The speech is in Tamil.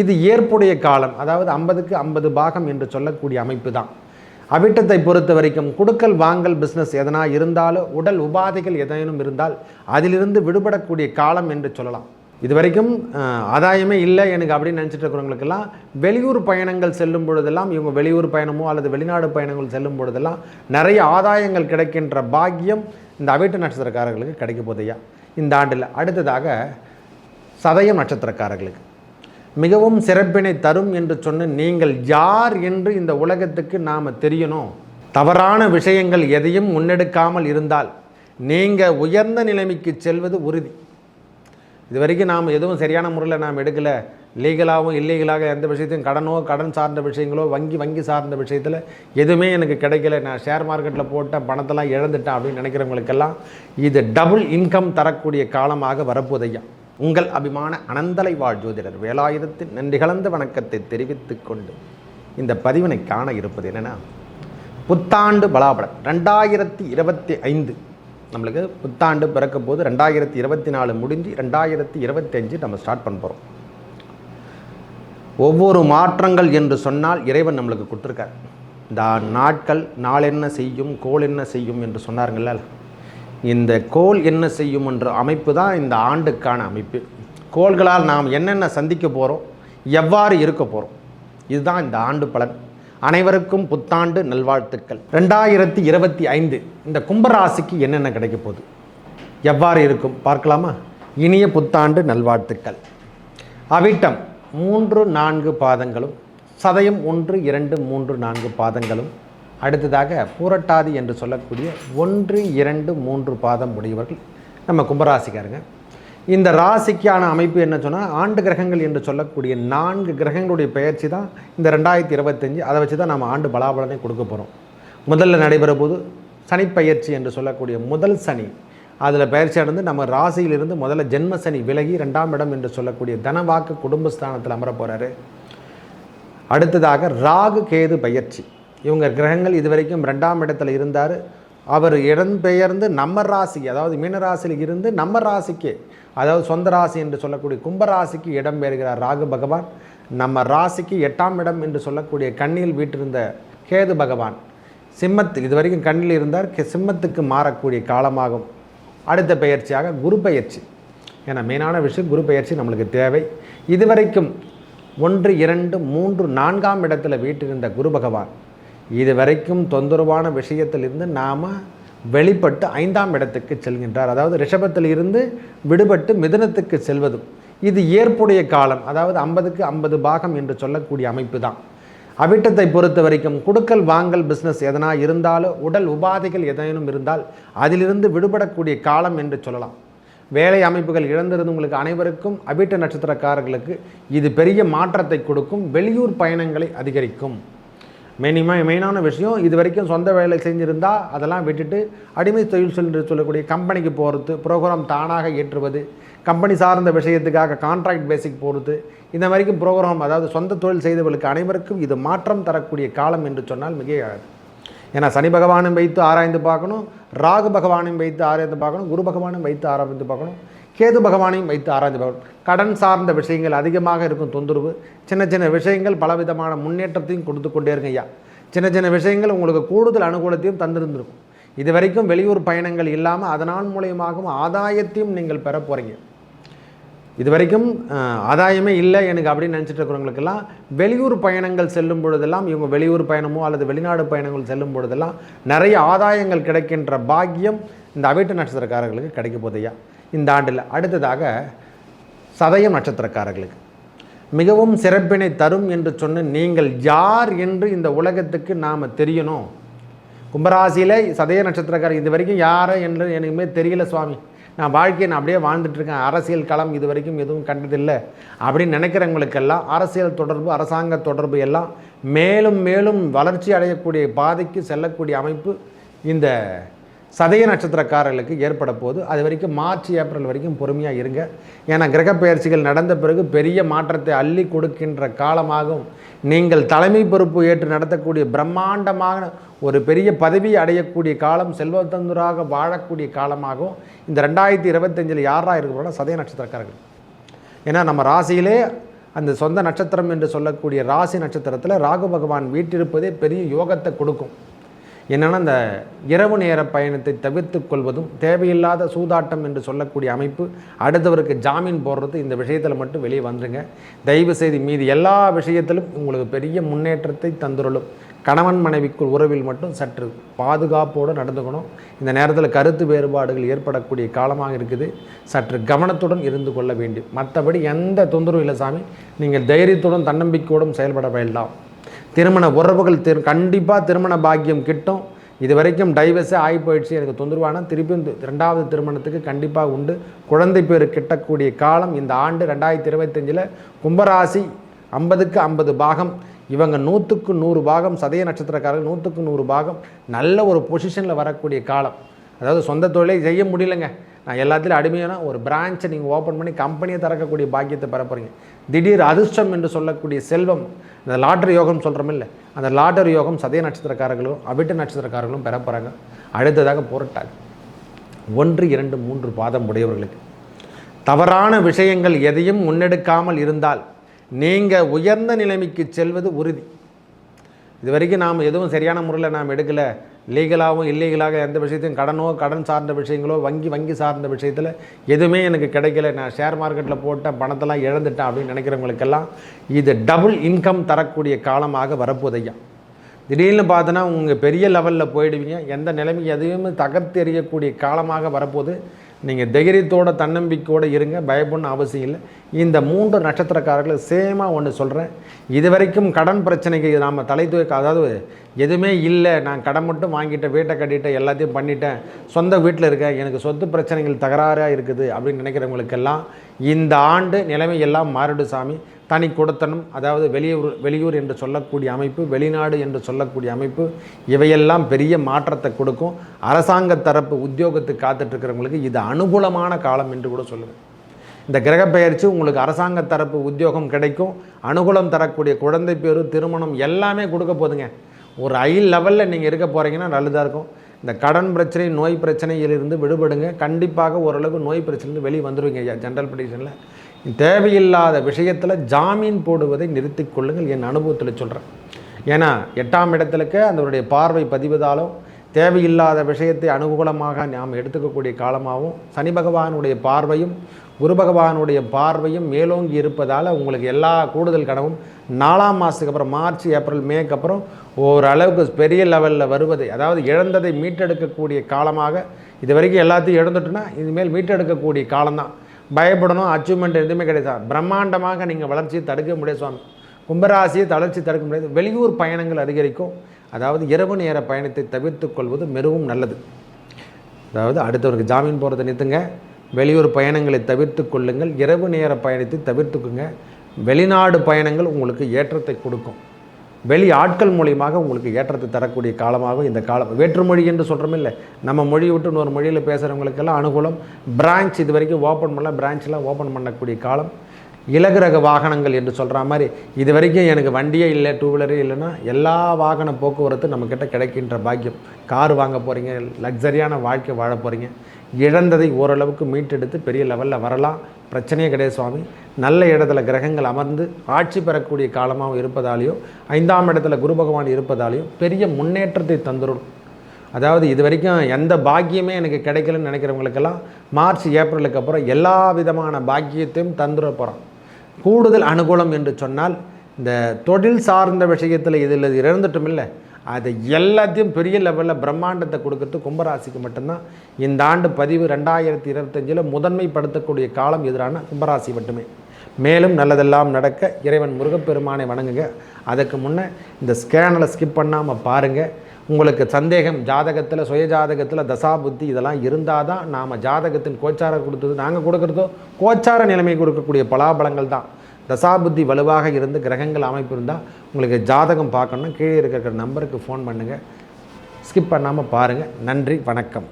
இது ஏற்புடைய காலம். அதாவது ஐம்பதுக்கு ஐம்பது பாகம் என்று சொல்லக்கூடிய அமைப்பு தான். அவிட்டத்தை பொறுத்த வரைக்கும் கொடுக்கல் வாங்கல் பிஸ்னஸ் எதனா இருந்தாலும் உடல் உபாதைகள் ஏதேனும் இருந்தால் அதிலிருந்து விடுபடக்கூடிய காலம் என்று சொல்லலாம். இது வரைக்கும் ஆதாயமே இல்லை எனக்கு அப்படின்னு நினச்சிட்டு இருக்கிறவங்களுக்கெல்லாம் வெளியூர் பயணங்கள் செல்லும் பொழுதெல்லாம் இவங்க வெளியூர் பயணமோ அல்லது வெளிநாடு பயணங்கள் செல்லும் பொழுதெல்லாம் நிறைய ஆதாயங்கள் கிடைக்கின்ற பாக்கியம் இந்த அவிட்ட நட்சத்திரக்காரர்களுக்கு கிடைக்க போதையா இந்த ஆண்டில் அடுத்ததாக சதயம் நட்சத்திரக்காரர்களுக்கு. மிகவும் சிறப்பினை தரும் என்று சொன்ன நீங்கள் யார் என்று இந்த உலகத்துக்கு நாம் தெரியணும். தவறான விஷயங்கள் எதையும் முன்னெடுக்காமல் இருந்தால் நீங்கள் உயர்ந்த நிலைமைக்கு செல்வது உறுதி. இது வரைக்கும் நாம் எதுவும் சரியான முறையில் நாம் எடுக்கலை. லீகலாகவும் இல்லீகலாக எந்த விஷயத்தையும் கடனோ கடன் சார்ந்த விஷயங்களோ வங்கி வங்கி சார்ந்த விஷயத்தில் எதுவுமே எனக்கு கிடைக்கல. நான் ஷேர் மார்க்கெட்டில் போட்ட பணத்தெல்லாம் இழந்துட்டேன் அப்படின்னு நினைக்கிறவங்களுக்கெல்லாம் இது டபுள் இன்கம் தரக்கூடிய காலமாக வரப்போதையா உங்கள் அபிமான அனந்தலை வாழ் ஜோதிடர் வேலாயுதத்தின் நன்றி கலந்த வணக்கத்தை தெரிவித்து கொண்டு இந்த பதிவினை காண இருப்பது என்னென்னா புத்தாண்டு பலாபலம் ரெண்டாயிரத்தி இருபத்தி ஐந்து நம்மளுக்கு புத்தாண்டு பிறக்க போது ரெண்டாயிரத்தி இருபத்தி நாலு முடிஞ்சு ரெண்டாயிரத்தி இருபத்தி அஞ்சு நம்ம ஸ்டார்ட் பண்ண போகிறோம் ஒவ்வொரு மாற்றங்கள் என்று சொன்னால் இறைவன் நம்மளுக்கு கொடுத்துருக்கார். இந்த நாட்கள் நாள் என்ன செய்யும் கோள் என்ன செய்யும் என்று சொன்னாருங்களா இந்த கோள் என்ன செய்யும் என்ற அமைப்பு தான் இந்த ஆண்டுக்கான அமைப்பு. கோள்களால் நாம் என்னென்ன சந்திக்க போகிறோம் எவ்வாறு இருக்க போகிறோம் இதுதான் இந்த ஆண்டு பலன். அனைவருக்கும் புத்தாண்டு நல்வாழ்த்துக்கள். ரெண்டாயிரத்தி இருபத்தி ஐந்து இந்த கும்பராசிக்கு என்னென்ன கிடைக்க போகுது? எவ்வாறு இருக்கும்? பார்க்கலாமா? இனிய புத்தாண்டு நல்வாழ்த்துக்கள். அவிட்டம் மூன்று நான்கு பாதங்களும் சதயம் ஒன்று இரண்டு மூன்று நான்கு பாதங்களும் அடுத்ததாக பூரட்டாதி என்று சொல்லக்கூடிய ஒன்று இரண்டு மூன்று பாதம் உடையவர்கள் நம்ம கும்பராசிக்காரங்க. இந்த ராசிக்கான அமைப்பு என்ன சொன்னால் ஆண்டு கிரகங்கள் என்று சொல்லக்கூடிய நான்கு கிரகங்களுடைய பெயர்ச்சி தான் இந்த ரெண்டாயிரத்தி இருபத்தஞ்சு. அதை வச்சு தான் நம்ம ஆண்டு பலாபலனை கொடுக்க போகிறோம் முதல்ல நடைபெற போது சனிப்பெயர்ச்சி என்று சொல்லக்கூடிய முதல் சனி. அதில் பயிற்சி அடைந்து நம்ம ராசியிலிருந்து முதல்ல ஜென்ம சனி விலகி ரெண்டாம் இடம் என்று சொல்லக்கூடிய தனவாக்கு குடும்பஸ்தானத்தில் அமர போகிறாரு அடுத்ததாக ராகு கேது பயிற்சி இவங்க கிரகங்கள் இதுவரைக்கும் ரெண்டாம் இடத்துல இருந்தார். அவர் இடம்பெயர்ந்து நம்ம ராசி அதாவது மீனராசியில் இருந்து நம்ம ராசிக்கு அதாவது சொந்த ராசி என்று சொல்லக்கூடிய கும்பராசிக்கு இடம்பெயர்கிறார் ராகு பகவான். நம்ம ராசிக்கு எட்டாம் இடம் என்று சொல்லக்கூடிய கண்ணியில் வீட்டிருந்த கேது பகவான். சிம்மத்து இது வரைக்கும் கண்ணில் இருந்தார் சிம்மத்துக்கு மாறக்கூடிய காலமாகும். அடுத்த பெயர்ச்சியாக குரு பயிற்சி ஏன்னா மெயினான விஷயம் குரு பயிற்சி நம்மளுக்கு தேவை. இதுவரைக்கும் ஒன்று இரண்டு மூன்று நான்காம் இடத்துல வீட்டிருந்த குரு பகவான். இதுவரைக்கும் தொந்தரவான விஷயத்திலிருந்து நாம் வெளிப்பட்டு ஐந்தாம் இடத்துக்கு செல்கின்றார். அதாவது ரிஷபத்தில் இருந்து விடுபட்டு மிதுனத்துக்கு செல்வதும். இது ஏற்புடைய காலம். அதாவது ஐம்பதுக்கு ஐம்பது பாகம் என்று சொல்லக்கூடிய அமைப்பு தான் அவிட்டத்தை பொறுத்த வரைக்கும் குடுக்கல் வாங்கல் பிஸ்னஸ் எதனா இருந்தாலும் உடல் உபாதைகள் ஏதேனும் இருந்தால் அதிலிருந்து விடுபடக்கூடிய காலம் என்று சொல்லலாம். வேலை அமைப்புகள் இழந்திருந்தவங்களுக்கு அனைவருக்கும் அவிட்ட நட்சத்திரக்காரர்களுக்கு இது பெரிய மாற்றத்தை கொடுக்கும். வெளியூர் பயணங்களை அதிகரிக்கும். மெயினிமா மெயினான விஷயம் இது வரைக்கும் சொந்த வேலை செஞ்சுருந்தா அதெல்லாம் விட்டுட்டு அடிமை தொழில் சொல்லி சொல்லக்கூடிய கம்பெனிக்கு போகிறது ப்ரோக்ராம் தானாக ஏற்றுவது கம்பெனி சார்ந்த விஷயத்துக்காக கான்ட்ராக்ட் பேசிக் போகிறது இந்த மாதிரிக்கும் ப்ரோக்ராம் அதாவது சொந்த தொழில் செய்தவர்களுக்கு அனைவருக்கும் இது மாற்றம் தரக்கூடிய காலம் என்று சொன்னால் மிக ஏன்னா சனி பகவானும் வைத்து ஆராய்ந்து பார்க்கணும் ராகு பகவானையும் வைத்து ஆராய்ந்து பார்க்கணும் குரு பகவானும் வைத்து ஆராய்ந்து பார்க்கணும். கேது பகவானையும் வைத்து ஆராய்ந்து பார்க்கணும் கடன் சார்ந்த விஷயங்கள் அதிகமாக இருக்கும் தொந்தரவு. சின்ன சின்ன விஷயங்கள் பலவிதமான முன்னேற்றத்தையும் கொடுத்து கொண்டே இருங்க ஐயா. சின்ன சின்ன விஷயங்கள் உங்களுக்கு கூடுதல் அனுகூலத்தையும் தந்திருந்திருக்கும். இது வரைக்கும் வெளியூர் பயணங்கள் இல்லாமல் அதனால் மூலியமாகவும் ஆதாயத்தையும் நீங்கள் பெற போகிறீங்க இது வரைக்கும் ஆதாயமே இல்லை எனக்கு அப்படின்னு நினச்சிட்டு இருக்கிறவங்களுக்கெல்லாம் வெளியூர் பயணங்கள் செல்லும் பொழுதெல்லாம் இவங்க வெளியூர் பயணமோ அல்லது வெளிநாடு பயணங்கள் செல்லும் பொழுதெல்லாம் நிறைய ஆதாயங்கள் கிடைக்கின்ற பாக்கியம் இந்த அவைட்டு நட்சத்திரக்காரர்களுக்கு கிடைக்க போதையா இந்த ஆண்டில். அடுத்ததாக சதயம் நட்சத்திரக்காரர்களுக்கு. மிகவும் சிறப்பினை தரும் என்று சொன்ன நீங்கள் யார் என்று இந்த உலகத்துக்கு நாம் தெரியணும். கும்பராசியில் சதய நட்சத்திரக்காரர் இது வரைக்கும் யாரை என்று எனக்குமே தெரியல சுவாமி. நான் வாழ்க்கையை நான் அப்படியே வாழ்ந்துட்டுருக்கேன் அரசியல் களம் இது வரைக்கும் எதுவும் கண்டதில்லை. அப்படின்னு நினைக்கிறவங்களுக்கெல்லாம் அரசியல் தொடர்பு அரசாங்க தொடர்பு எல்லாம் மேலும் மேலும் வளர்ச்சி அடையக்கூடிய பாதைக்கு செல்லக்கூடிய அமைப்பு இந்த சதய நட்சத்திரக்காரர்களுக்கு ஏற்பட போது அது வரைக்கும் மார்ச் ஏப்ரல் வரைக்கும் பொறுமையாக இருங்க. ஏன்னா கிரகப்பயர்ச்சிகள் நடந்த பிறகு பெரிய மாற்றத்தை அள்ளி கொடுக்கின்ற காலமாகவும் நீங்கள் தலைமை பொறுப்பு ஏற்று நடத்தக்கூடிய பிரம்மாண்டமான ஒரு பெரிய பதவி அடையக்கூடிய காலம் செல்வத்தந்தூராக வாழக்கூடிய காலமாகவும் இந்த ரெண்டாயிரத்தி இருபத்தஞ்சில் யாராக இருக்கிறோம்னா சதய நட்சத்திரக்காரர்கள். ஏன்னா நம்ம ராசியிலே அந்த சொந்த நட்சத்திரம் என்று சொல்லக்கூடிய ராசி நட்சத்திரத்தில் ராகு பகவான் வீட்டிருப்பதே பெரிய யோகத்தை கொடுக்கும். என்னென்னா அந்த இரவு நேர பயணத்தை தவிர்த்து கொள்வதும் தேவையில்லாத சூதாட்டம் என்று சொல்லக்கூடிய அமைப்பு அடுத்தவருக்கு ஜாமீன் போடுறது இந்த விஷயத்தில் மட்டும் வெளியே வந்துருங்க. தயவு செய்து மீது எல்லா விஷயத்திலும் உங்களுக்கு பெரிய முன்னேற்றத்தை தந்துருளும். கணவன் மனைவிக்குள் உறவில் மட்டும் சற்று பாதுகாப்போடு நடந்துக்கணும். இந்த நேரத்தில் கருத்து வேறுபாடுகள் ஏற்படக்கூடிய காலமாக இருக்குது. சற்று கவனத்துடன் இருந்து கொள்ள வேண்டும். மற்றபடி எந்த தொந்தரவும் இல்லை சாமி. நீங்கள் தைரியத்துடன் தன்னம்பிக்கையோடும் செயல்பட வேண்டாம். திருமண உறவுகள் திரு கண்டிப்பாக திருமண பாக்கியம் கிட்டும். இது வரைக்கும் டைவர்ஸே ஆகி போயிடுச்சு எனக்கு தொந்தரவான. திருப்பியும் ரெண்டாவது திருமணத்துக்கு கண்டிப்பாக உண்டு. குழந்தை பேர் கிட்டக்கூடிய காலம் இந்த ஆண்டு ரெண்டாயிரத்தி இருபத்தஞ்சில் கும்பராசி ஐம்பதுக்கு ஐம்பது பாகம். இவங்க நூற்றுக்கு நூறு பாகம். சதய நட்சத்திரக்காரர்கள் நூற்றுக்கு நூறு பாகம். நல்ல ஒரு பொசிஷனில் வரக்கூடிய காலம். அதாவது சொந்த தொழிலை செய்ய முடியலங்க. நான் எல்லாத்துலையும் அடிமையான ஒரு பிரான்ச்சை நீங்கள் ஓப்பன் பண்ணி கம்பெனியை திறக்கக்கூடிய பாக்கியத்தை பெற போகிறீங்க திடீர் அதிர்ஷ்டம் என்று சொல்லக்கூடிய செல்வம் இந்த லாட்டரி யோகம் சொல்கிறோம் இல்லை அந்த லாட்டரி யோகம் சதய நட்சத்திரக்காரர்களும் அவிட்ட நட்சத்திரக்காரர்களும் பெற போகிறாங்க அடுத்ததாக புரட்டாது ஒன்று இரண்டு மூன்று பாதம் உடையவர்களுக்கு. தவறான விஷயங்கள் எதையும் முன்னெடுக்காமல் இருந்தால் நீங்கள் உயர்ந்த நிலைமைக்கு செல்வது உறுதி. இது வரைக்கும் நாம் எதுவும் சரியான முறையில் நாம் எடுக்கலை. லீகலாகவும் இல்லீகலாக எந்த விஷயத்தையும் கடனோ கடன் சார்ந்த விஷயங்களோ வங்கி வங்கி சார்ந்த விஷயத்தில் எதுவுமே எனக்கு கிடைக்கல. நான் ஷேர் மார்க்கெட்டில் போட்ட பணத்தெல்லாம் இழந்துட்டேன் அப்படின்னு நினைக்கிறவங்களுக்கெல்லாம் இது டபுள் இன்கம் தரக்கூடிய காலமாக வரப்போதையா திடீர்னு பார்த்தோன்னா உங்கள் பெரிய லெவலில் போயிடுவீங்க. எந்த நிலைமை எதையுமே தகர்த்தெறியக்கூடிய காலமாக வரப்போகுது. நீங்கள் தைரியத்தோட தன்னம்பிக்கையோடு இருங்க பயப்படணும் அவசியம் இல்லை. இந்த மூன்று நட்சத்திரக்காரர்களை சேமாக ஒன்று சொல்கிறேன் இது வரைக்கும் கடன் பிரச்சனைக்கு நாம் தலை தூக்க அதாவது எதுவுமே இல்லை நான் கடன் மட்டும் வாங்கிட்டேன் வீட்டை கட்டிட்டேன் எல்லாத்தையும் பண்ணிட்டேன் சொந்த வீட்டில் இருக்கேன் எனக்கு சொத்து பிரச்சனைகள் தகராறாக இருக்குது அப்படின்னு நினைக்கிறவங்களுக்கெல்லாம் இந்த ஆண்டு நிலைமை எல்லாம் மாறிடு சாமி. தனி கொடுத்தனம் அதாவது வெளியூர் வெளியூர் என்று சொல்லக்கூடிய அமைப்பு வெளிநாடு என்று சொல்லக்கூடிய அமைப்பு இவையெல்லாம் பெரிய மாற்றத்தை கொடுக்கும். அரசாங்க தரப்பு உத்தியோகத்துக்கு காத்துட்ருக்கிறவங்களுக்கு இது அனுகூலமான காலம் என்று கூட சொல்லுவேன். இந்த கிரக பெயர்ச்சி உங்களுக்கு அரசாங்க தரப்பு உத்தியோகம் கிடைக்கும். அனுகூலம் தரக்கூடிய குழந்தை பேர் திருமணம் எல்லாமே கொடுக்க போதுங்க. ஒரு ஐ லெவலில் நீங்கள் இருக்க போகிறீங்கன்னா நல்லதாக இருக்கும். இந்த கடன் பிரச்சனை நோய் பிரச்சனையிலிருந்து விடுபடுங்க. கண்டிப்பாக ஓரளவுக்கு நோய் பிரச்சனையிலிருந்து வெளியே வந்துடுவீங்க ஐயா ஜென்ரல் ப்ரெடிஷனில் தேவையில்லாத விஷயத்தில் ஜாமீன் போடுவதை நிறுத்திக் கொள்ளுங்கள் என் அனுபவத்தில் சொல்கிறேன் ஏன்னா எட்டாம் இடத்துலக்கு அதனுடைய பார்வை பதிவதாலும் தேவையில்லாத விஷயத்தை அனுகூலமாக நாம் எடுத்துக்கக்கூடிய காலமாகவும் சனி பகவானுடைய பார்வையும் குரு பகவானுடைய பார்வையும் மேலோங்கி இருப்பதால் உங்களுக்கு எல்லா கூடுதல் கனவும் நாலாம் மாதத்துக்கு அப்புறம் மார்ச் ஏப்ரல் மேக்கு அப்புறம் ஓரளவுக்கு பெரிய லெவலில் வருவதை. அதாவது இழந்ததை மீட்டெடுக்கக்கூடிய காலமாக இது வரைக்கும் எல்லாத்தையும் இழந்துட்டுனா இனிமேல் மீட்டெடுக்கக்கூடிய காலம்தான். பயப்படணும் அச்சீவ்மெண்ட் எதுவுமே கிடையாது பிரம்மாண்டமாக நீங்கள் வளர்ச்சியை தடுக்க முடியாது சுவாமி. கும்பராசியை தளர்ச்சி தடுக்க முடியாது. வெளியூர் பயணங்கள் அதிகரிக்கும். அதாவது இரவு நேர பயணத்தை தவிர்த்து கொள்வது மிகவும் நல்லது. அதாவது அடுத்தவருக்கு ஜாமீன் போகிறத நிறுத்துங்க. வெளியூர் பயணங்களை தவிர்த்து கொள்ளுங்கள். இரவு நேர பயணத்தை தவிர்த்துக்குங்க. வெளிநாடு பயணங்கள் உங்களுக்கு ஏற்றத்தை கொடுக்கும். வெளி ஆட்கள் மூலியமாக உங்களுக்கு ஏற்றத்தை தரக்கூடிய காலமாகவும் இந்த காலம் வேற்றுமொழி என்று சொல்கிறோம் இல்லை. நம்ம மொழி விட்டு இன்னொரு மொழியில் பேசுகிறவங்களுக்கெல்லாம் அனுகூலம். பிரான்ச் இது வரைக்கும் ஓப்பன் பண்ணல. பிரான்ச்லாம் ஓப்பன் பண்ணக்கூடிய காலம். இலகுரக வாகனங்கள் என்று சொல்கிற மாதிரி இது வரைக்கும் எனக்கு வண்டியே இல்லை டூ வீலரே இல்லைன்னா எல்லா வாகன போக்குவரத்து நம்மக்கிட்ட கிடைக்கின்ற பாக்கியம். கார் வாங்க போகிறீங்க லக்ஸரியான வாழ்க்கை வாழ போகிறீங்க இழந்ததை ஓரளவுக்கு மீட்டெடுத்து பெரிய லெவலில் வரலாம். பிரச்சனையே கிடையாது சுவாமி. நல்ல இடத்துல கிரகங்கள் அமர்ந்து ஆட்சி பெறக்கூடிய காலமாகவும் இருப்பதாலேயோ ஐந்தாம் இடத்துல குரு பகவான் இருப்பதாலேயும் பெரிய முன்னேற்றத்தை தந்துடும். அதாவது இது வரைக்கும் எந்த பாக்கியமே எனக்கு கிடைக்கலன்னு நினைக்கிறவங்களுக்கெல்லாம் மார்ச் ஏப்ரலுக்கு அப்புறம் எல்லா விதமான பாக்கியத்தையும் தந்துட போகிறோம் கூடுதல் அனுகூலம் என்று சொன்னால் இந்த தொழில் சார்ந்த விஷயத்தில் இதில் இறந்துட்டும் இல்லை அது எல்லாத்தையும் பெரிய லெவலில் பிரம்மாண்டத்தை கொடுக்கறது கும்பராசிக்கு மட்டும்தான். இந்த ஆண்டு பதிவு ரெண்டாயிரத்தி இருபத்தஞ்சில் முதன்மைப்படுத்தக்கூடிய காலம் எதிரான கும்பராசி மட்டுமே. மேலும் நல்லதெல்லாம் நடக்க இறைவன் முருகப்பெருமானை வணங்குங்க. அதுக்கு முன்னே இந்த ஸ்கேனில் ஸ்கிப் பண்ணாமல் பாருங்கள் உங்களுக்கு சந்தேகம் ஜாதகத்தில் சுய ஜாதகத்தில் தசா புத்தி இதெல்லாம் இருந்தால் தான் நாம் ஜாதகத்தின் கோச்சாரம் கொடுத்தது நாங்கள் கொடுக்குறதோ கோச்சார நிலைமை கொடுக்கக்கூடிய பலாபலங்கள் தான். தசாபுத்தி வலுவாக இருந்து கிரகங்கள் அமைப்பு இருந்தால் உங்களுக்கு ஜாதகம் பார்க்கணும். கீழே இருக்கிற நம்பருக்கு ஃபோன் பண்ணுங்கள் ஸ்கிப் பண்ணாமல் பாருங்கள் நன்றி வணக்கம்.